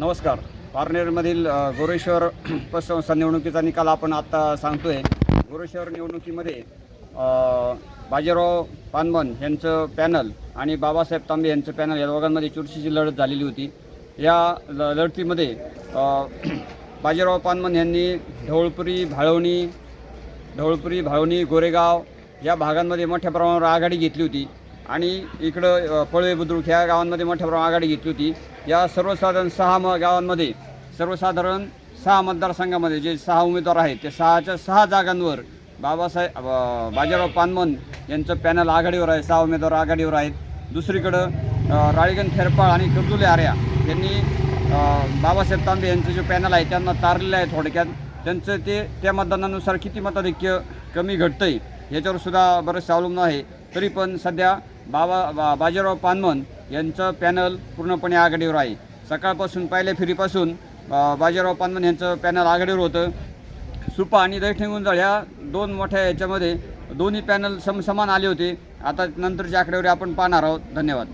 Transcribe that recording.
नमस्कार. पारनेरमधील गोरेश्वर पतसंस्था निवडणुकीचा निकाल आपण आत्ता सांगतोय. गोरेश्वर निवडणुकीमध्ये बाजीराव पानबन यांचं पॅनल आणि बाबासाहेब तांबे यांचं पॅनल या दोघांमध्ये चुरशीची लढत झालेली होती. या ल लढतीमध्ये बाजीराव पानमन यांनी ढवळपुरी भाळवणी ढवळपुरी भाळवणी गोरेगाव या भागांमध्ये मोठ्या प्रमाणावर आघाडी घेतली होती. आणि इकडं पळवे बुद्रुक ह्या गावांमध्ये मोठ्या प्रमाणावर आघाडी घेतली होती. या सर्वसाधारण सहा म गावांमध्ये सर्वसाधारण सहा मतदारसंघामध्ये जे सहा उमेदवार आहेत ते सहाच्या सहा जागांवर बाबासाहेब बाजीराव पानमन यांचं पॅनल आघाडीवर आहे सहा उमेदवार आघाडीवर आहेत. दुसरीकडं राळीगण थेरपाळ आणि कर्जुले आर्या यांनी बाबासाहेब तांबे यांचं जे पॅनल आहे त्यांना तारलेलं आहे थोडक्यात. त्यांचं ते त्या मतदानानुसार किती मताधिक्य कमी घडतंय याच्यावर सुद्धा बरंचसं अवलंबून आहे. तरी पण सध्या बाबा बा बाजीराव पानमन यांचं पॅनल पूर्णपणे आघाडीवर आहे. सकाळपासून पहिल्या फेरीपासून बाजीराव पानमन यांचं पॅनल आघाडीवर होतं. सुपा आणि दैठणी गुंजाळ ह्या दोन मोठ्या याच्यामध्ये दोन्ही पॅनल समसमान आले होते. आता नंतरच्या आकडेवारी आपण पाहणार आहोत. धन्यवाद.